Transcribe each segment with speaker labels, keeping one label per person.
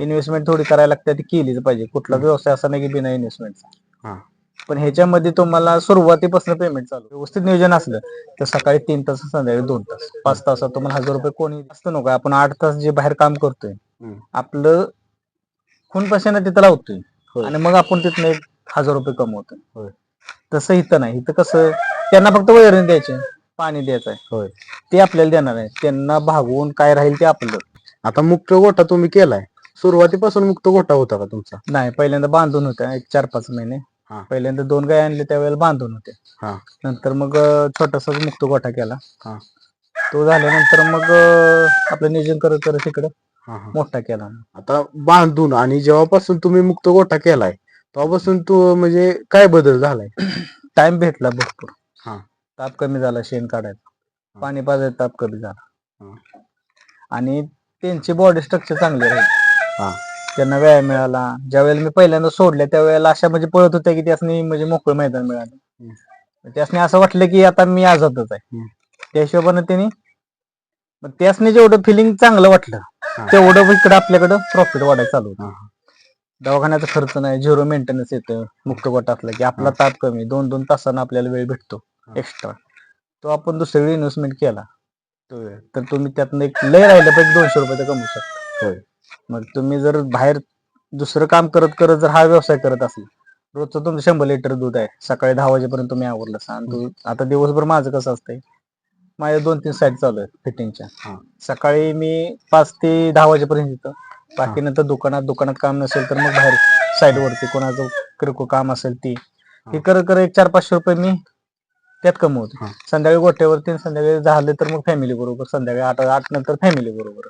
Speaker 1: Investment थोडी करायला लागते ती केलीच पाहिजे. कुठला व्यवसाय असा नाही की बिना इन्व्हेस्टमेंटचा
Speaker 2: हा.
Speaker 1: पण ह्याच्यामध्ये तुम्हाला सुरुवातीपासून पेमेंट चालू. व्यवस्थित नियोजन असलं तर सकाळी तीन तास संध्याकाळी दोन तास. पाच तासात तुम्हाला हजार रुपये कोणी जास्त नको. आपण आठ तास जे बाहेर काम करतोय. आपलं खून पैशाने तिथं लावतोय. आणि मग आपण तिथनं एक हजार रुपये कमवतोय. तसं इथं नाही. इथं कसं त्यांना फक्त वैरण द्यायचे पाणी द्यायचं आहे. ते आपल्याला देणार आहे त्यांना भागवून काय राहील ते आपलं.
Speaker 2: आता मुक्त गोठा तुम्ही केलाय. सुरुवातीपासून मुक्त गोठा होता का तुमचा?
Speaker 1: नाही पहिल्यांदा बांधून होत्या एक चार पाच महिने.
Speaker 2: हा.
Speaker 1: पहिल्यांदा दोन गाय आणले त्यावेळेला बांधून होते.
Speaker 2: हा.
Speaker 1: नंतर मग छोटासा मुक्त गोठा केला.
Speaker 2: हा.
Speaker 1: तो झाल्यानंतर मग अं, आपलं नियोजन करत करत इकडं
Speaker 2: हा, हा.
Speaker 1: मोठा केला.
Speaker 2: आता बांधून आणि जेव्हापासून तुम्ही मुक्त गोठा केलाय तेव्हापासून तू म्हणजे काय बदल झालाय?
Speaker 1: टाइम भेटला भरपूर.
Speaker 2: हा.
Speaker 1: ताप कमी झाला शेण काढायचा पाणी पाजायचा ताप कमी झाला. आणि त्यांची बॉडी स्ट्रक्चर चांगली
Speaker 2: हा.
Speaker 1: त्यांना व्यायाम मिळाला ज्या वेळेला मी पहिल्यांदा सोडले त्यावेळेला अशा म्हणजे पळत होत्या की त्यासनी म्हणजे मोकळं मैदान मिळालं त्यासनी असं वाटलं की आता मी आजादच आहे. त्या हिशोबाने त्यांनी मग त्यासनी जेवढं फिलिंग चांगलं वाटलं. तेवढं इकडं आपल्याकडं प्रॉफिट वाढायला चालू होतं. दवाखान्याचा खर्च नाही झिरो मेंटेनन्स येतं मुक्त गट असलं की आपला ताप कमी दोन दोन तासांना आपल्याला वेळ भेटतो. एक्स्ट्रा तो आपण दुसरीकडे इन्व्हेस्टमेंट केला तर तुम्ही त्यातनं एक लय राहिलं पाहिजे दोनशे रुपये तर कमवू शकता
Speaker 2: होय.
Speaker 1: मग तुम्ही जर बाहेर दुसरं काम करत करत जर हा व्यवसाय करत असेल रोजचं तुमचं शंभर लिटर दूध आहे सकाळी दहा वाजेपर्यंत तुम्ही आवरलं आणि तू आता दिवसभर माझं कसं असतंय माझ्या दोन तीन साईड चालू आहेत फिटिंगच्या. सकाळी मी पाच ते दहा वाजेपर्यंत येतो बाकी नंतर दुकानात दुकानात काम नसेल तर मग बाहेर साईड वरती कोणाचं किरकोळ काम असेल ती हे करत करत एक चार पाचशे रुपये मी त्यात कमवतो. संध्याकाळी गोट्यावरती आणि संध्याकाळी झालं तर मग फॅमिली बरोबर संध्याकाळी आठ आठ नंतर फॅमिली बरोबर.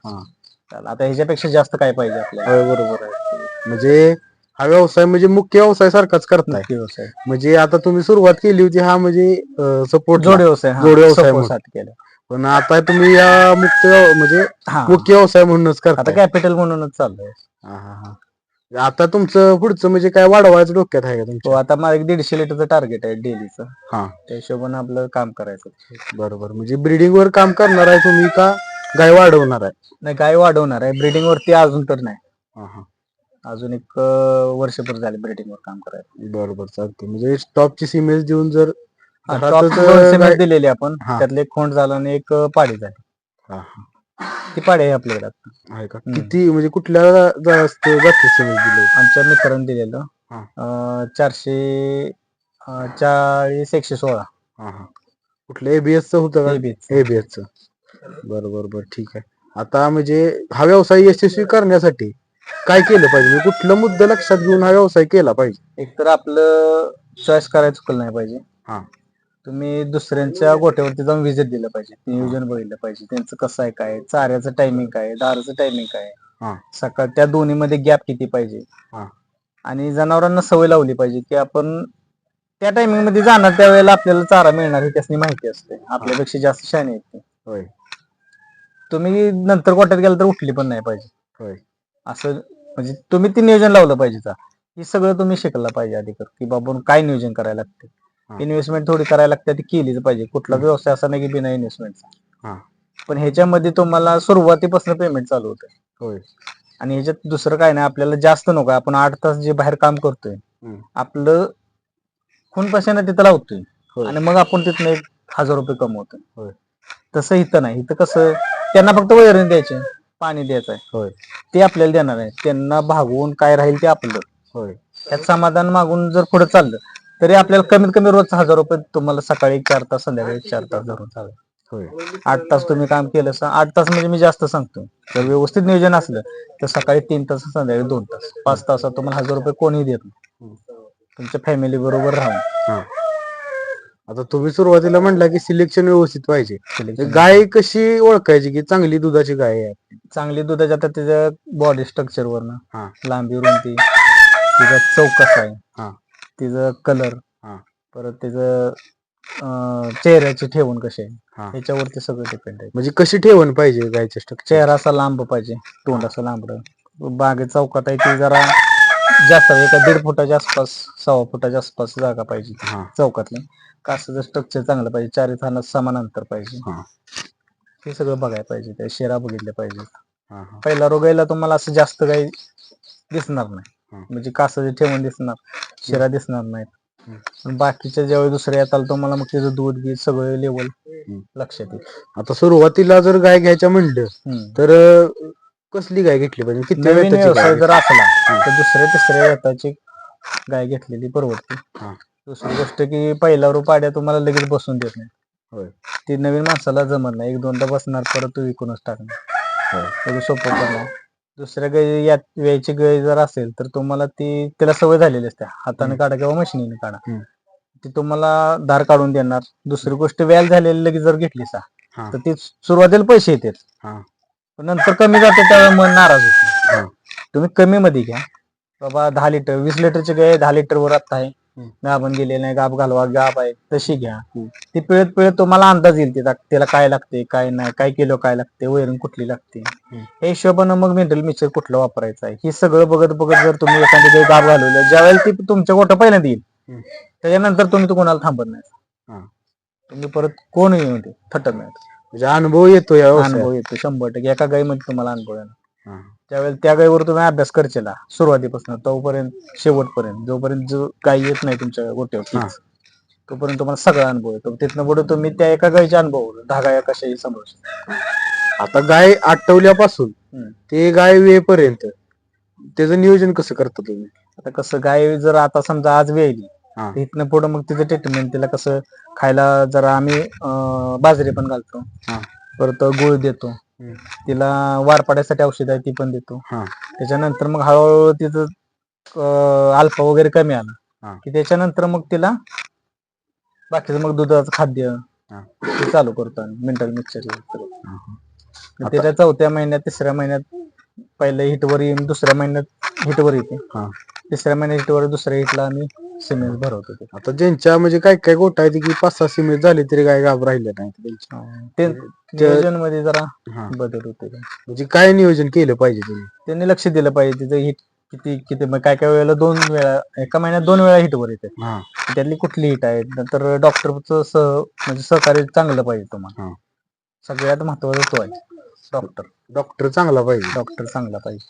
Speaker 1: आता ह्याच्यापेक्षा जास्त काय पाहिजे आपल्याला?
Speaker 2: बरोबर आहे. म्हणजे हा व्यवसाय म्हणजे मुख्य व्यवसाय सारखाच करताय.
Speaker 1: मुख्य व्यवसाय.
Speaker 2: म्हणजे आता तुम्ही सुरुवात केली होती हा म्हणजे सपोर्ट
Speaker 1: जोड व्यवसाय हा,
Speaker 2: जोड व्यवसाय
Speaker 1: केलं.
Speaker 2: पण आता तुम्ही या मुक्त म्हणजे
Speaker 1: हा.
Speaker 2: मुख्य व्यवसाय म्हणूनच
Speaker 1: आता
Speaker 2: करताय.
Speaker 1: कॅपिटल म्हणूनच चाललंय
Speaker 2: हा, हा, हा. आता तुमचं पुढचं म्हणजे काय वाढवायचं डोक्यात आहे का
Speaker 1: तो
Speaker 2: तुमच्या
Speaker 1: आता माझं एक दीडशे लिटरचं टार्गेट आहे डेलीचं.
Speaker 2: हा.
Speaker 1: त्या हिशोबाने आपलं काम करायचं.
Speaker 2: बरोबर. म्हणजे ब्रिडिंग वर काम करणार आहे तुम्ही का? गाय वाढवणार आहे.
Speaker 1: नाही गाय वाढवणार आहे. ब्रिडिंग वरती अजून तर नाही.
Speaker 2: हा, हा.
Speaker 1: अजून एक अं, वर्षभर झाले ब्रिडिंग वर काम करायचं
Speaker 2: बरोबर चालते म्हणजे टॉपची सिमेज देऊन जर घरातच,
Speaker 1: टॉप दोन
Speaker 2: अं,
Speaker 1: सिमेंट
Speaker 2: गाय-
Speaker 1: दिलेले आपण.
Speaker 2: हा.
Speaker 1: त्यातले एक खोंड झाला आणि एक अं, पाडी झाली.
Speaker 2: हा, हा.
Speaker 1: ती पाडी आहे आपल्याकडे आता.
Speaker 2: आहे का?
Speaker 1: हम्म.
Speaker 2: किती म्हणजे कुठल्या जास्त सिमेज दिलं
Speaker 1: आमच्या मित्रांनी दिलेलं.
Speaker 2: हा.
Speaker 1: अं, चारशे अं, चाळीस एकशे सोळा.
Speaker 2: हा हा. कुठलं? एबीएस च होतं का?
Speaker 1: ABS.
Speaker 2: एबीएस च. बरं बरं बरं ठीक आहे. आता म्हणजे हा व्यवसाय यशस्वी करण्यासाठी काय केलं पाहिजे? म्हणजे कुठलं मुद्दा लक्षात घेऊन हा व्यवसाय केला पाहिजे?
Speaker 1: एक तर आपलं चॉईस करायचं चुकलं नाही पाहिजे.
Speaker 2: हा.
Speaker 1: तुम्ही दुसऱ्यांच्या गोट्यावरती जाऊन व्हिजिट दिलं पाहिजे. नियोजन बघितलं पाहिजे. त्यांचं कसं आहे काय चाऱ्याचं टायमिंग काय दारूचं टायमिंग काय
Speaker 2: हा.
Speaker 1: सकाळ त्या दोन्ही मध्ये गॅप किती पाहिजे?
Speaker 2: हा.
Speaker 1: आणि जनावरांना सवय लावली पाहिजे की आपण त्या टायमिंगमध्ये जाणार त्यावेळेला आपल्याला चारा मिळणार हे त्यासनी माहिती असते. आपल्यापेक्षा जास्त शाणे आहेत ते.
Speaker 2: होय.
Speaker 1: तुम्ही नंतर गोट्यात गेला तर उठली पण नाही पाहिजे. असं म्हणजे तुम्ही ते नियोजन लावलं पाहिजे का? हे सगळं तुम्ही शिकला पाहिजे आधी कर. की बाबा काय नियोजन करायला. लागते? इन्व्हेस्टमेंट थोडी करायला लागते ती केलीच पाहिजे. कुठला व्यवसाय असा नाही की बिना. इन्व्हेस्टमेंटचा पण ह्याच्यामध्ये तुम्हाला सुरुवातीपासून पेमेंट चालू होतं
Speaker 2: होय.
Speaker 1: आणि ह्याच्यात दुसरं काय नाही आपल्याला जास्त नको. आपण आठ तास जे बाहेर काम करतोय. आपलं खून पैशाने तिथं लावतोय. आणि मग आपण तिथनं एक हजार रुपये कमवतोय. तसं इथं नाही. इथं कसं त्यांना फक्त वैरण द्यायचे पाणी द्यायचं आहे
Speaker 2: होय.
Speaker 1: ते आपल्याला देणार आहे त्यांना भागवून काय राहील ते आपलं.
Speaker 2: होय.
Speaker 1: त्यात समाधान मागून जर पुढे चाललं तरी आपल्याला कमीत कमी रोज हजार रुपये तुम्हाला सकाळी चार तास संध्याकाळी चार तास धरून चालेल.
Speaker 2: होय.
Speaker 1: आठ तास तुम्ही काम केलं सा आठ तास म्हणजे मी जास्त सांगतो जर व्यवस्थित नियोजन असलं तर सकाळी तीन तास संध्याकाळी दोन तास. पाच तासात तुम्हाला हजार रुपये कोणी देत नाही. तुमच्या फॅमिली बरोबर राहून.
Speaker 2: आता तुम्ही सुरुवातीला म्हटला की सिलेक्शन व्यवस्थित पाहिजे
Speaker 1: selection.
Speaker 2: गाय कशी ओळखायची की चांगली दुधाची गाय आहे
Speaker 1: चांगली दुधाच्या आता त्याच्या बॉडी स्ट्रक्चर
Speaker 2: हा.
Speaker 1: वरनं लांबी रुंदी तिचा चौक कसा आहे
Speaker 2: हा.
Speaker 1: तिचं कलर
Speaker 2: हा.
Speaker 1: परत तिचं अं, चेहऱ्याची ठेवण कशी आहे. याच्यावरती सगळं डिपेंड आहे
Speaker 2: म्हणजे कशी ठेवण पाहिजे गायच्या स्ट्रक्चर
Speaker 1: चेहरा असा लांब पाहिजे तोंड असं लांबड बागे चौकात आहे ती जरा जास्त एका दीड फुटाच्या आसपास सव्वा फुटाच्या आसपास जागा पाहिजे
Speaker 2: हा.
Speaker 1: चौकातली. कासाचं स्ट्रक्चर चांगलं पाहिजे चारी थानात समान अंतर पाहिजे.
Speaker 2: हा.
Speaker 1: हे सगळं बघायला पाहिजे त्या शेरा बघितल्या पाहिजे.
Speaker 2: हा हा.
Speaker 1: पहिला रोगायला तुम्हाला असं जास्त काही दिसणार नाही.
Speaker 2: हा.
Speaker 1: म्हणजे कासाचे ठेवून दिसणार शिरा दिसणार नाहीत. पण बाकीच्या ज्यावेळी दुसऱ्या येताल तुम्हाला मग त्याचं दूध बीज सगळं लेवल लक्षात येईल.
Speaker 2: आता सुरुवातीला जर गाय घ्यायच्या म्हणलं. तर अं, कसली गाय घेतली पाहिजे? किती
Speaker 1: नवीन
Speaker 2: वेताची
Speaker 1: व्यवसाय
Speaker 2: गाय?
Speaker 1: जर असला तर दुसऱ्या तिसऱ्या येताची गाय घेतलेली परवडते.
Speaker 2: हा.
Speaker 1: दुसरी गोष्ट की पहिला रुपाड्या तुम्हाला लगेच बसून देत नाही.
Speaker 2: होय.
Speaker 1: ती नवीन माणसाला जमत नाही. एक दोनदा बसणार परत तो विकूनच टाकणार. सोपं पण नाही. दुसऱ्या गाई यात वेळची गाय जर असेल तर तुम्हाला ती त्याला सवय झालेली असते हाताने काढा किंवा मशिनीने काढा.
Speaker 2: हम्म.
Speaker 1: ती तुम्हाला धार काढून देणार. दुसरी गोष्ट व्याल झालेली लगेच जर घेतली सा
Speaker 2: हा.
Speaker 1: तर ती सुरुवातीला पैसे येतात.
Speaker 2: हा.
Speaker 1: पण नंतर कमी जाते त्यावेळी मन नाराज होते
Speaker 2: हा.
Speaker 1: तुम्ही कमी मध्ये घ्या बाबा दहा लिटर वीस लिटरची गाय दहा लिटर वर आता आहे. गाभण गेले नाही गाभ घालवा गाभ आहे तशी घ्या. ती पिळत पिळत तुम्हाला अंदाज येईल तिला त्याला काय लागते काय नाही काय किलो काय लागते वैरण कुठली लागते. या हिशोबानं मग मिनरल मिक्सर कुठलं वापरायचं आहे हे सगळं बघत बघत जर तुम्ही एखादी गाय गाभ घालवलं ज्या वेळेला ती तुमच्या गोठा पहिल्यांदा
Speaker 2: हम्म.
Speaker 1: त्याच्यानंतर तुम्ही तो कोणाला थांबत नाही
Speaker 2: हा.
Speaker 1: तुम्ही परत कोण येऊ दे थटत नाही
Speaker 2: म्हणजे अनुभव येतो या.
Speaker 1: अनुभव येतो शंभर टक्के एका गायीमध्ये तुम्हाला अनुभव येणार. त्यावेळेला त्या गायीवर तुम्ही अभ्यास करचेला सुरुवातीपासून तोपर्यंत शेवटपर्यंत जोपर्यंत जो गायी येत नाही तुमच्या गोट्यावर. तोपर्यंत तुम्हाला सगळा अनुभव येतो तिथनं पुढे तुम्ही त्या एका गायीचा अनुभव दहा गाया कशाही सांभाळू शकता
Speaker 2: आता गाय आटवल्यापासून. ते गाय वेपर्यंत त्याचं नियोजन कसं करता तुम्ही
Speaker 1: आता कसं गाय जर आता समजा आज वेळली. इथनं पुढे मग तिचं ट्रीटमेंट तिला कसं खायला जरा आम्ही बाजरी पण घालतो. परत गुळ देतो. तिला वार पाड्यासाठी औषध आहे ती पण देतो. त्याच्यानंतर मग हळूहळू तिचं अल्फा वगैरे कमी आला. की त्याच्यानंतर मग तिला बाकीचं मग दुधाचं खाद्य. ते चालू करतो आम्ही मिनरल मिक्सर त्याच्या चौथ्या महिन्यात तिसऱ्या महिन्यात पहिल्या हिटवर येईन दुसऱ्या महिन्यात हिटवर येते. तिसऱ्या महिन्यात हिटवर दुसऱ्या हिटला आम्ही सिमेंट भरवतो ते
Speaker 2: आता ज्यांच्या म्हणजे काय काय गोठा आहे की पाच सहा सिमेंट झाले तरी गाय गाभ राहिल्या नाही त्यांच्या
Speaker 1: ते नियोजनमध्ये जरा
Speaker 2: हा.
Speaker 1: बदल होते
Speaker 2: म्हणजे काय नियोजन केलं पाहिजे
Speaker 1: त्यांनी? लक्ष दिलं पाहिजे तिचं हिट किती किती मग काय काय वेळेला दोन वेळा एका महिन्यात दोन वेळा हिटवर येते
Speaker 2: हा.
Speaker 1: त्यातली कुठली हिट आहे? नंतर डॉक्टरचं सह म्हणजे सहकार्य चांगलं पाहिजे तुम्हाला.
Speaker 2: हा.
Speaker 1: सगळ्यात महत्वाचं तो आहे. डॉक्टर.
Speaker 2: डॉक्टर चांगला पाहिजे.
Speaker 1: डॉक्टर चांगला पाहिजे.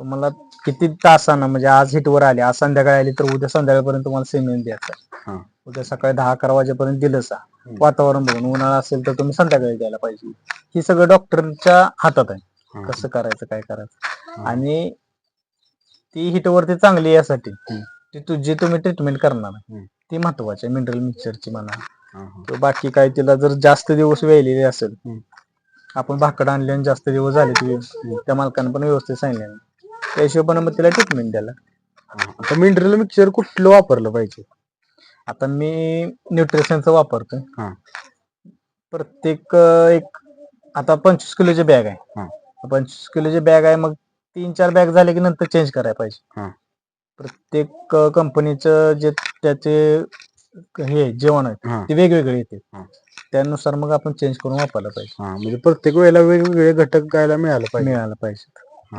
Speaker 1: तुम्हाला किती तासानं म्हणजे आज हिटवर आले आज संध्याकाळी आली तर उद्या संध्याकाळपर्यंत तुम्हाला सिमेंट द्यायचं. उद्या सकाळी दहा अकरा वाजेपर्यंत दिलं सा. वातावरण बघून उन्हाळा असेल तर तुम्ही संध्याकाळी द्यायला पाहिजे ही सगळं डॉक्टरच्या हातात आहे. कसं करायचं काय करायचं. आणि ती हिटवरती चांगली यासाठी. ती तुझी तुम्ही ट्रीटमेंट करणार. ती महत्वाची आहे मिनरल मिक्सरची म्हणा बाकी काय तिला जर जास्त दिवस वेळलेली असेल. आपण भाकड आणले आणि जास्त दिवस झाले ती त्या मालकानं पण व्यवस्थित सांगितलं. त्या हिशोबाने मग तिला ट्रीटमेंट द्यायला.
Speaker 2: आता मिनरल मिक्सर कुठलं वापरलं पाहिजे
Speaker 1: आता मी न्यूट्रिशनचं वापरतोय
Speaker 2: हा.
Speaker 1: प्रत्येक अं, एक आता पंचवीस किलोची बॅग
Speaker 2: हा.
Speaker 1: आहे पंचवीस किलोची बॅग आहे मग तीन चार बॅग झाले की नंतर चेंज करायला
Speaker 2: हा.
Speaker 1: पाहिजे प्रत्येक कंपनीचं जे त्याचे हे जेवण आहे
Speaker 2: हा
Speaker 1: ते वेगवेगळे येते
Speaker 2: हा.
Speaker 1: त्यानुसार मग आपण चेंज करून वापरलं पाहिजे
Speaker 2: हा म्हणजे प्रत्येक वेळेला वेगवेगळे घटक गायला मिळालं पाहिजे
Speaker 1: मिळालं पाहिजे.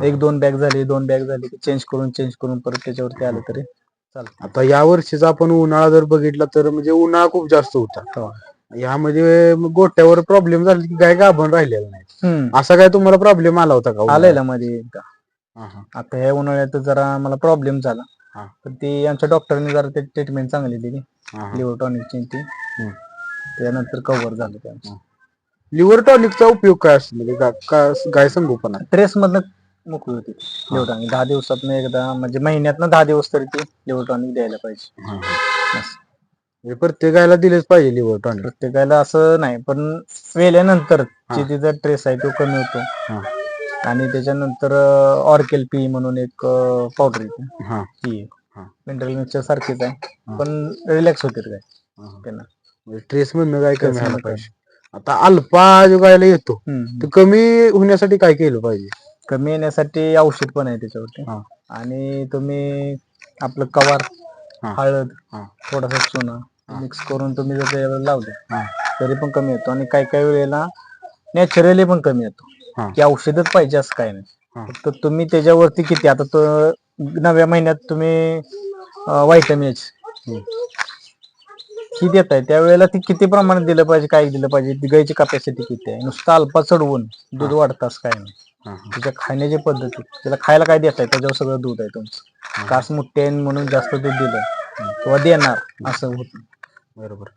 Speaker 1: एक दोन बॅग झाली दोन बॅग झाली की चेंज करून चेंज करून परत त्याच्यावरती आलं तरी चालतं.
Speaker 2: आता या वर्षीचा आपण उन्हाळा जर बघितला तर म्हणजे उन्हाळा खूप जास्त होता.
Speaker 1: हो.
Speaker 2: यामध्ये गोट्यावर प्रॉब्लेम झाला की गाय गाभण राहिलेला नाही.
Speaker 1: हम्म.
Speaker 2: असा काय तुम्हाला प्रॉब्लेम आला होता का?
Speaker 1: आलेला मध्ये एकदा.
Speaker 2: हा, हा.
Speaker 1: आता ह्या उन्हाळ्यात जरा मला प्रॉब्लेम झाला. तर ती आमच्या डॉक्टरने जरा ते ट्रीटमेंट चांगली दिली.
Speaker 2: हा, हा.
Speaker 1: लिव्हर टॉनिकची ती. त्यानंतर कव्हर झालं ते
Speaker 2: लिव्हर टॉनिकचा उपयोग काय असतो? म्हणजे गा- का- गाय संगोपनात
Speaker 1: ट्रेस मधनं मोकळी होती लिव्हर टॉनिक दहा दिवसात एकदा म्हणजे महिन्यातनं दहा दिवस तरी ती लिव्हर टॉनिक द्यायला पाहिजे
Speaker 2: हा, हा.
Speaker 1: बस.
Speaker 2: म्हणजे प्रत्येक गायला दिलेच पाहिजे लिव्हर टॉनिक
Speaker 1: प्रत्येकाला असं नाही पण वेल्यानंतर. जे तिचा ट्रेस आहे तो कमी होतो
Speaker 2: हा.
Speaker 1: आणि त्याच्यानंतर ऑर्केल पी म्हणून एक पावडर येते
Speaker 2: हा
Speaker 1: ती
Speaker 2: हा.
Speaker 1: मिनरल मिक्सर सारखीच आहे. पण रिलॅक्स होते काय
Speaker 2: हा, हा.
Speaker 1: त्यांना
Speaker 2: म्हणजे ट्रेस मधनं गाय कमी
Speaker 1: Trace
Speaker 2: व्हायला
Speaker 1: मधनं
Speaker 2: पाहिजे आता अल्पा जो गायला येतो
Speaker 1: हम्म.
Speaker 2: तर कमी होण्यासाठी काय केलं पाहिजे
Speaker 1: कमी येण्यासाठी औषध पण आहे त्याच्यावरती
Speaker 2: हा.
Speaker 1: आणि तुम्ही आपलं कवार
Speaker 2: हा.
Speaker 1: हळद
Speaker 2: हा.
Speaker 1: थोडासा चुना. मिक्स करून तुम्ही जर लावले
Speaker 2: हा.
Speaker 1: तरी पण कमी येतो आणि काही काही वेळेला नॅचरली पण कमी
Speaker 2: हा.
Speaker 1: येतो की औषधच पाहिजे असं काही
Speaker 2: हा.
Speaker 1: नाही फक्त तुम्ही त्याच्यावरती किती आता तो नव्या महिन्यात तुम्ही व्हायटमिन एच
Speaker 2: हम्म.
Speaker 1: ही देत आहे त्यावेळेला ती किती प्रमाणात दिलं पाहिजे काय दिलं पाहिजे ती गायची कपॅसिटी किती आहे नुसतं अल्पा चढवून दूध वाढताच काय नाही त्याच्या खाण्याची पद्धती त्याला खायला काय देताय? त्याच्यावर सगळं दूध आहे तुमचं. कास मोठे आहे म्हणून जास्त दूध दिलं किंवा देणार असं होत.
Speaker 2: बरोबर.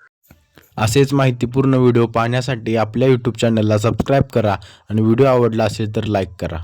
Speaker 3: असेच माहितीपूर्ण व्हिडिओ पाहण्यासाठी आपल्या यूट्यूब चॅनलला सबस्क्राईब करा आणि व्हिडिओ आवडला असेल तर लाईक करा.